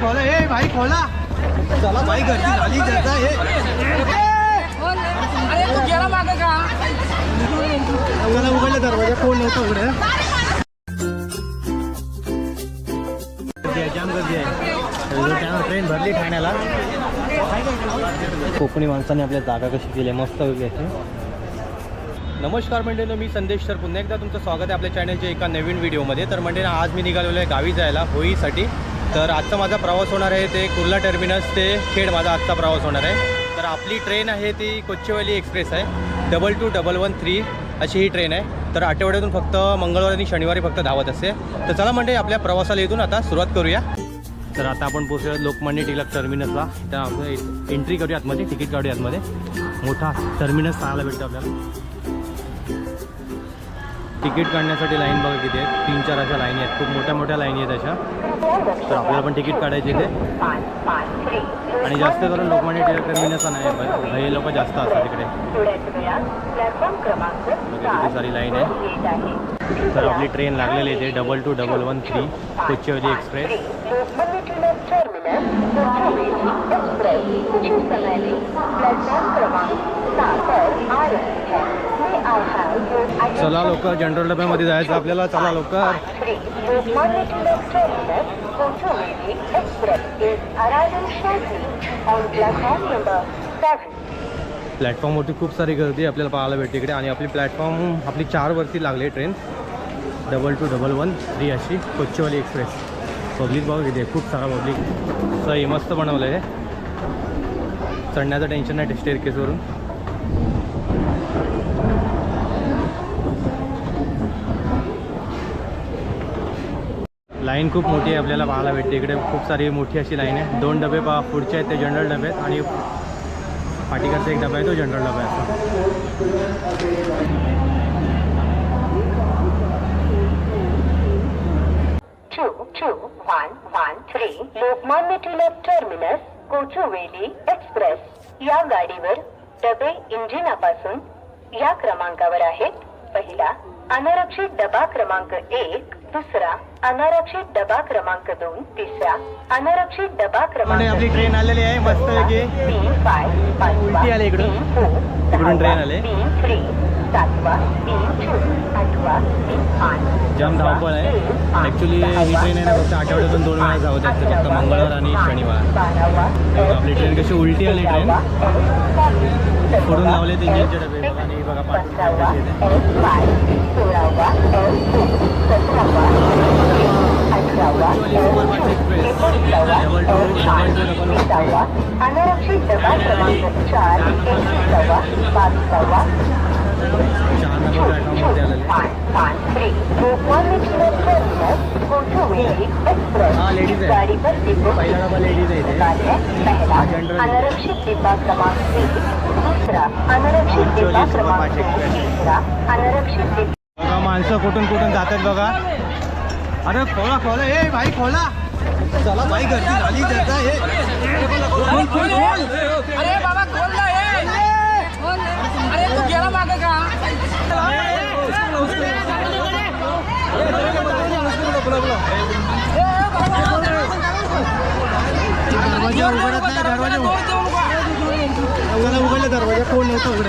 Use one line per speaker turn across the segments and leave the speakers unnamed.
खोला ए भाई खोला। चला भाई गर्दी झाली त्याचा हे। उघडलं उघडलं दरवाजा कोण नव्हतं उघडं? आहे, जाम गर्दी आहे. ट्रेन भरली ठाण्याला. कोकणी माणसाने आपल्या जागा कशी केली मस्त वगैरे अशी नमस्कार मंडळीनं मी संदेश तर पुन्हा एकदा तुमचं स्वागत आहे आपल्या चॅनलच्या एका नवीन व्हिडिओमध्ये तर मंडळीनं आज मी निघालेलो आहे गावी जायला होळीसाठी. तर आजचा माझा प्रवास होणार आहे ते कुर्ला टर्मिनस ते खेड माझा आजचा प्रवास होणार आहे. तर आपली ट्रेन आहे ती कोच्चेवाली एक्सप्रेस आहे. Double two double one three अशी ही ट्रेन आहे. तर आठवड्यातून फक्त मंगळवार आणि शनिवारी फक्त धावत असते. तर चला म्हणजे आपल्या प्रवासाला इथून आता सुरुवात करूया. तर आता आपण पोहोचूया लोकमान्य टिळक टर्मिनसला. तर आपण एंट्री करूया आतमध्ये तिकीट काढूया आतमध्ये. मोठा टर्मिनस पाहायला भेटतो आपल्याला. तिकीट काढण्यासाठी लाईन बघा किती आहेत. तीन चार अशा लाईनी आहेत. खूप मोठ्या मोठ्या लाईनी आहेत अशा. तर आपल्याला पण तिकीट काढायचे ते आणि जास्त करून लोकमान्य टिळक टर्मिनसचा नाही पण हे लोक जास्त असतात तिकडे. किती सारी लाईन आहे. तर आपली ट्रेन लागलेली आहे ते double two double one three Kochuveli express. चला लोक जनरल डब्यामध्ये जायचं. आपल्याला चला लवकर. प्लॅटफॉर्मवरती खूप सारी गर्दी आपल्याला पाहायला भेटते इकडे. आणि आपली प्लॅटफॉर्म आपली चारवरती लागली train double two double one three अशी कोच्चीवाली एक्सप्रेस पब्लिक बघ इथे खूप सारा पब्लिक सही मस्त बनवलं आहे चढण्याचं टेन्शन नाही स्टेअर केसवरून लाईन खूप मोठी आहे आपल्याला पाहायला भेटते. इकडे खूप सारी मोठी अशी लाईन आहे. दोन डबे पा पुढचे आहेत ते जनरल डबे आहेत आणि पाठीकडचा एक डबा आहे तो जनरल डबा आहे.
लोकमान्य टिळक टर्मिनस कोचुवेली एक्सप्रेस या गाडीवर डबे इंजिनापासून या क्रमांकावर आहेत. पहिला अनारक्षित डबा क्रमांक एक दुसरा अनारक्षित डबा क्रमांक दोन तिसरा. अनारक्षित डबा क्रमांक
आपली ट्रेन आलेली आहे मस्त पैकी.
तीन पाय
आले इकडून? इकडून ट्रेन आले?
तीन थ्री सातवा तीन टू आठवा तीन पाच
जाम धावपळ आहे. ॲक्च्युली ही ट्रेन आहे ना फक्त आठवड्यातून दोन वेळा जावं असते फक्त मंगळवार आणि शनिवार. आपली ट्रेन कशी उलटी आली ट्रेन फोडून लावले ते इंजिनचे डबे. आणि बघा
फाय सोळावा सतरावा अनारक्षित डबा क्रमांक चार एकविसावा बावीसावा
चार नंबर
पाच पाच अनारक्षित डिब्बा क्रमांक दुसरा अनारक्षित डिब्बा क्रमांक अनारक्षित
माणसं कुठून कुठून जातात बघा. अरे खोला खोला. ए भाई खोला. चला भाई गर्दी झाली त्याचा हे. खोल, खोल, खोल.
अरे बाबा खोल ना हे अरे तू गेला मागं का?
दरवाजा उघडत नाही दरवाजा उघडलं दरवाजा कोण नव्हतं उघड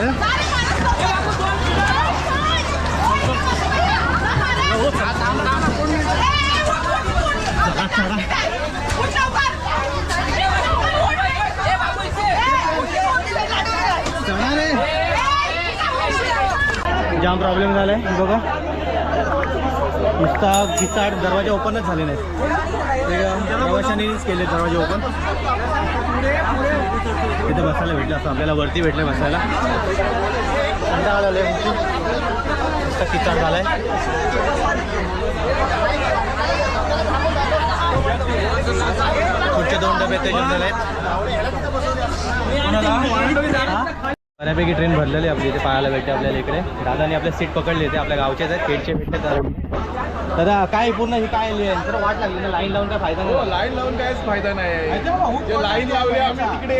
जाम प्रॉब्लेम झालाय. बघा. नुसता गिचाड दरवाजा ओपनच झाले नाहीत. प्रवाशांनीच केले दरवाजे ओपन तिथे बसायला भेटलं असं आपल्याला वरती भेटलं बसायला. नुसता किचाड झालाय. पुढचे दोन डबे ते जनरल आहेत हा? बऱ्यापैकी ट्रेन भरलेली आपली इथे पाहायला भेटते आपल्याला इकडे. दादाने आपल्या सीट पकडली होते आपल्या गावचेच आहेत खेडचे भेटते दादा. काय पूर्ण ही काय वाट लागली ना लाईन लावून काय फायदा नाही?
लाईन लावून काहीच फायदा नाही. लाईन लावली आम्ही तिकडे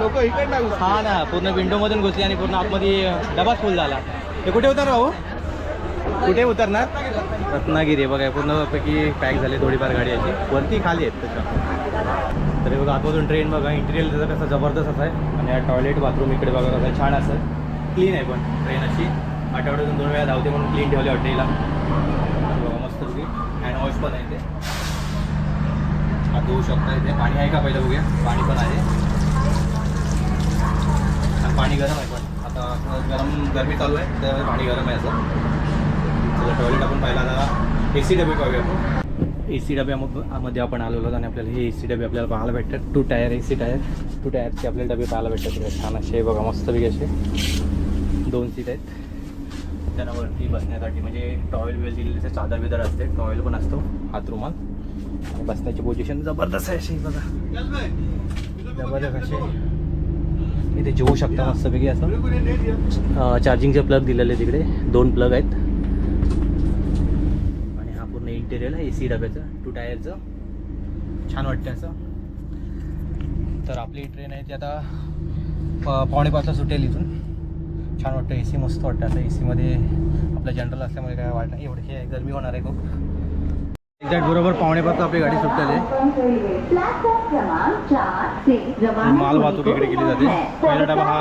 लोक इकडे
हा ना पूर्ण विंडो मधून घुसली आणि पूर्ण आतमध्ये डबाच फुल झाला. ते कुठे उतर राहू कुठे उतरणार? रत्नागिरी बघा पूर्ण पैकी पॅक झाले थोडीफार गाडी याची वरती खाली आहेत त्याच्या. तरी बघा आतमधून ट्रेन बघा इंटिरियर त्याचा कसं जबरदस्त असं आहे. आणि टॉयलेट बाथरूम इकडे बघा कसं छान असं. क्लीन आहे पण ट्रेन अशी. आठवड्यातून दोन वेळा धावते म्हणून क्लीन ठेवले हॉटेलला. बघा मस्त बघी हँड वॉश पण आहे ते. आता होऊ शकता इथे. पाणी आहे का पहिलं बघूया. पाणी पण आहे. आणि पाणी गरम आहे पण. आता गरम गरमी चालू आहे त्यामुळे पाणी गरम आहे असं. टॉयलेट आपण पाहिला आता ए सी डबे पाहूया आपण. ए सी डब्यामध्ये आपण आलेलो होतो आणि आपल्याला हे ए सी डबे आपल्याला पाहायला भेटतात. Two tier A C tier two टायरचे आपल्याला डबे पाहायला भेटतात. तिकडे छान असे बघा मस्तपैकी असे. दोन सीट आहेत. त्यावरती बसण्यासाठी म्हणजे टॉवेल वेल दिलेले चादर बिदर असते. टॉवेल पण असतो हात रुमाल. आणि बसण्याची पोझिशन जबरदस्त आहे अशी बघा. जबरदस्त असे इथे जेवू शकता मस्तपैकी असं. चार्जिंगचे प्लग दिलेले तिकडे. दोन प्लग आहेत आणि हा पूर्ण इंटेरियर आहे ए सी डब्याचं टू टायरचं छान वाटतं असं. तर आपली ट्रेन आहे ती आता प- सुटेल इथून. छान वाटतं ए सी मस्त वाटतं आता ए सीमध्ये आपलं जनरल असल्यामुळे काय वाटत एवढं हे आहे, गरमी होणार आहे खूप. एक्झॅक्ट बरोबर पावणे पाचला आपली गाडी सुटलेली माल वाहतूक इकडे केली जाते. पहिला डबा हा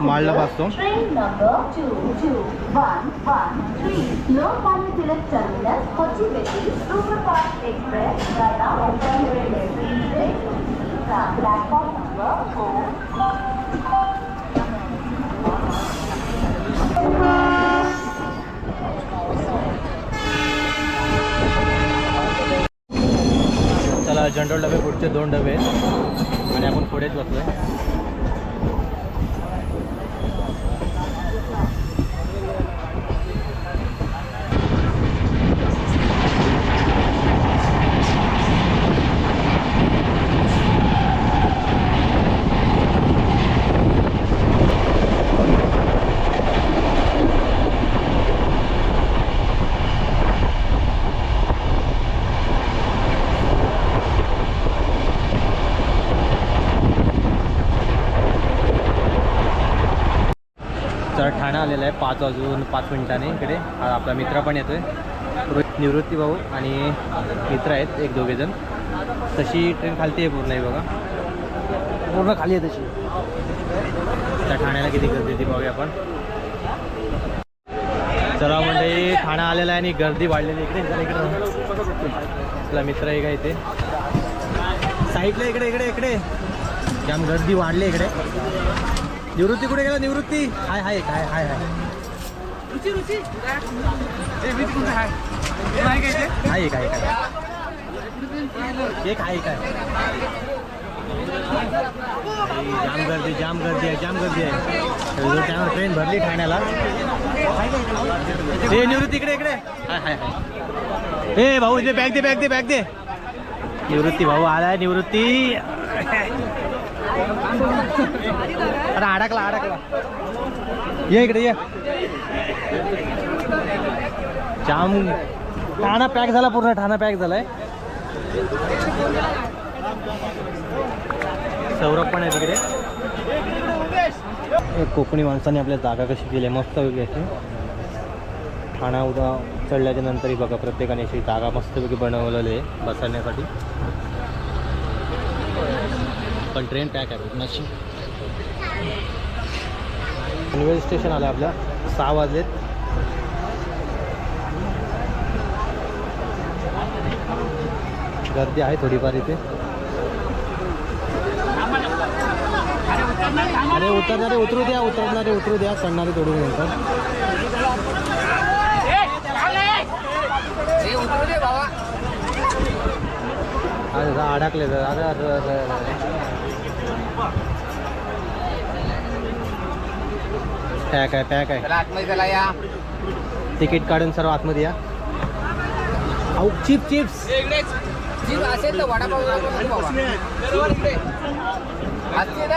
मालला बसतो.
Platform number two two one one three Lokmanya Tilak terminus कोचीपेटी superfast express गाडा open railway platform number four
चला जनरल डबे पुढचे दोन डबे. आहेत आणि आपण पुढेच बसलोय तर ठाणा आलेलं आहे पाच वाजून पाच मिनिटांनी इकडे. आपला मित्र पण येतोय. निवृत्ती भाऊ आणि मित्र आहेत एक दोघे जण. तशी ट्रेन खालती आहे पूर्ण आहे बघा. पूर्ण खाली आहे तशी. त्या ठाण्याला किती गर्दी ती पाहूया आपण. चला म्हणजे ठाणा आलेला आहे आणि गर्दी वाढलेली. इकडे. इकडे आपला मित्र आहे का इथे? साईडला इकडे इकडे इकडे. जाम गर्दी वाढली इकडे. निवृत्ती कुठे गेला? निवृत्ती? हाय हाय हाय हाय हाय.
रुची रुची. ए मी कुठे आहे? नाही काय ते
हाय एक आहे काय एक आहे काय जाम गर्दी जाम गर्दी आहे जाम गर्दी आहे. ट्रेन भरली ठाण्याला. ए निवृत्ती इकडे इकडे. हाय हाय हाय. ए भाऊ इथे बॅग दे बॅग दे बॅग दे. निवृत्ती भाऊ आलाय निवृत्ती. अरे अडकला अडकला. ये इकडे ये. जाम ठाणा पॅक झाला पूर्ण ठाणा पॅक झालाय. सौरभ पण आहे तिकडे एक कोकणी माणसाने आपल्या जागा कशी केली आहे मस्त वेगळी अशी. ठाणा उद्या चढल्याच्या नंतरही बघा प्रत्येकाने अशी जागा मस्तपैकी बनवलेली आहे बसण्यासाठी. पण ट्रेन पॅक आहे पूर्णाची पनवेल स्टेशन आलं आपल्या सहा वाजलेत. गर्दी आहे थोडीफार इथे. अरे उतरणारे उतरू द्या उतरणारे उतरू द्या. चढणारे तोडून नंतर अरे जरा अडकले जरा अरे अरे अरे अरे. पॅक आहे पॅक आहे.
चला आतमध्ये चला या.
तिकीट काढून सर्व आतमध्ये या. अहो चिप चिप्स.
असेल तर वडापाव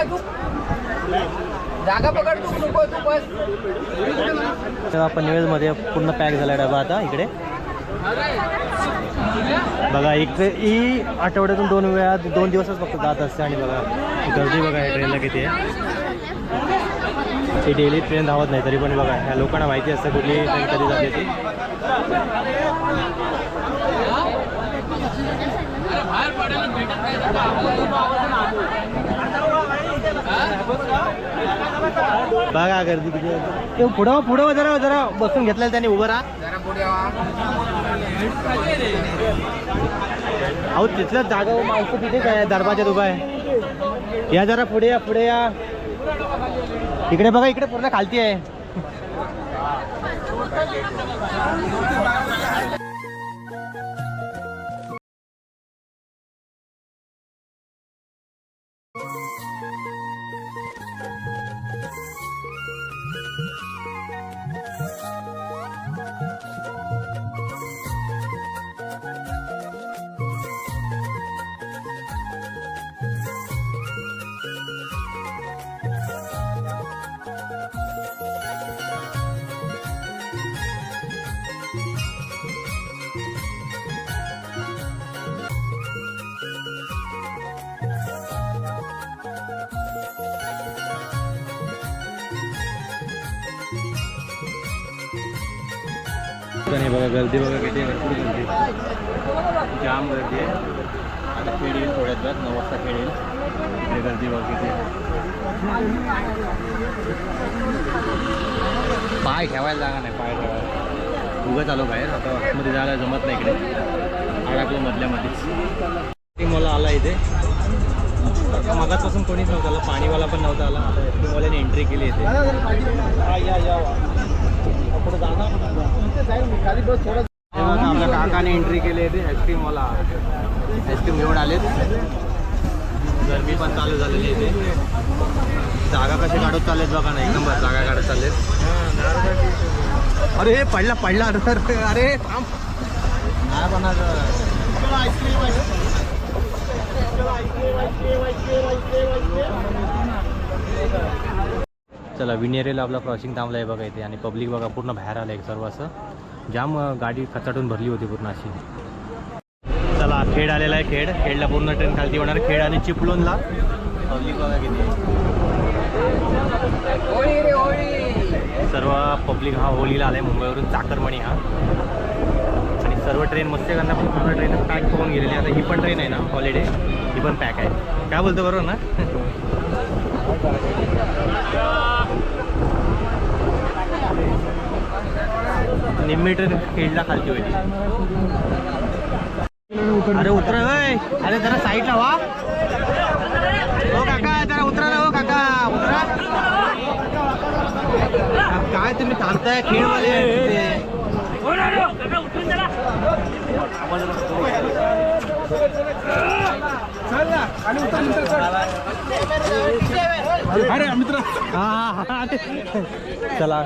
तू? जागा पकड तू तू बस
तेव्हा पनवेलमध्ये पूर्ण पॅक झाला डबा आता इकडे. बघा इकडे ही आठवड्यातून दोन वेळा दोन दिवसच फक्त जात असते आणि बघा गर्दी बघा या ट्रेनला किती आहे. ही डेली ट्रेन धावत नाही तरी पण बघा ह्या लोकांना माहिती असतं कुठली ट्रेन कधी जाते ती.
बाहेर पडायला भेटत नाही
बघा गर्दी किती आहे. ते पुढं पुढं जरा जरा बसून घेतलेलं त्यांनी उभं राहा. अहो तिथलं जागा माणसं तिथेच आहे दरवाजात उभा आहे या जरा पुढे या पुढे या इकडे बघा इकडे पूर्ण खालती आहे नाही बघा गर्दी बघा किती भरपूर गर्दी जाम गर्दी आहे. आता खेळ येईल थोड्याच वेळात नऊ वाजता खेळ येईल. इकडे गर्दी बघा किती पाय ठेवायला जागा नाही पाय ठेवायला. उगाच चालू बाहेर आता मध्ये जायला जमत नाही इकडे. अडकलो मधल्यामध्येच मला आला इथे. आता मगाचपासून कोणीच नव्हतं आलं पाणीवाला पण नव्हता आला. आता एसटीवाल्याने एंट्री केली इथे. आपल्या काकाने एंट्री केली आहे ते आईस्क्रीम मला आईस्क्रीम घेऊन आलेत. गरमी पण चालू झालेली आहे इथे. जागा कशी काढत चाललेत बघा ना एक नंबर जागा काढत चाललेत. अरे हे पडला पडला. अरे अरे थांब. काय बनायचं? चला विनेरेला आपला क्रॉसिंग थांबला आहे बघा इथे आणि पब्लिक बघा पूर्ण बाहेर आलं एक सर्व असं. जाम गाडी खचाटून भरली होती पूर्ण अशी. चला खेड आलेला आहे खेड. खेडला पूर्ण ट्रेन खालती होणार. खेड आणि चिपळूणला. पब्लिक बघा किती. सर्व पब्लिक हा होळीला आहे मुंबईवरून चाकरमणी हा. आणि सर्व ट्रेन मत्स्यकांना पण पूर्ण ट्रेन पॅक होऊन गेलेली आहे. आता ही पण ट्रेन आहे ना हॉलिडे ही पण पॅक आहे. काय बोलतो बरोबर ना? निम्मी ट्रेन खेळला खालती होती अरे उतरा होय अरे जरा साईडला वा. हो काका जरा उतरा ना हो काका उतरा. काय तुम्ही थांबताय खेळवाले.
अरे मित्र
हा हा हा चला.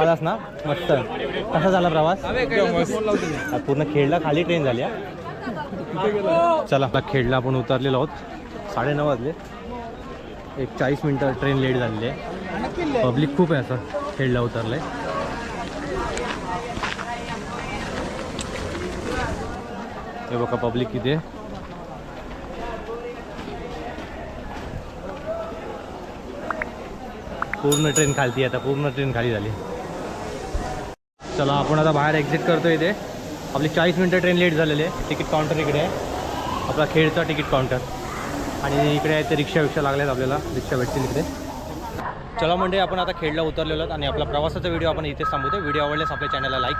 आलास ना? मस्त. कसा झाला प्रवास? पूर्ण खेळला खाली ट्रेन झाली चला आता खेळला आपण उतरलेलो आहोत. साडेनऊ वाजले. एक चाळीस मिनटं ट्रेन लेट झालेली आहे. पब्लिक खूप आहे असं. खेळला उतरलंय. हे बघा पब्लिक किती आहे पूर्ण ट्रेन खालती आहे आता पूर्ण ट्रेन खाली झाली. चला आपण आता बाहेर एक्झिट करतो इथे. आपली चाळीस मिनटं ट्रेन लेट झालेली आहे. तिकीट काउंटर इकडे आहे. आपला खेळचा तिकीट काउंटर आणि इकडे आहे ते रिक्षा विक्षा लागल्यात आपल्याला. रिक्षा भेटतील इकडे. चला म्हणजे आपण आता खेळला उतरलेलो आणि आपला प्रवासाचा व्हिडिओ आपण इथे थांबवतो व्हिडिओ आवडल्यास आपल्या चॅनलला लाईक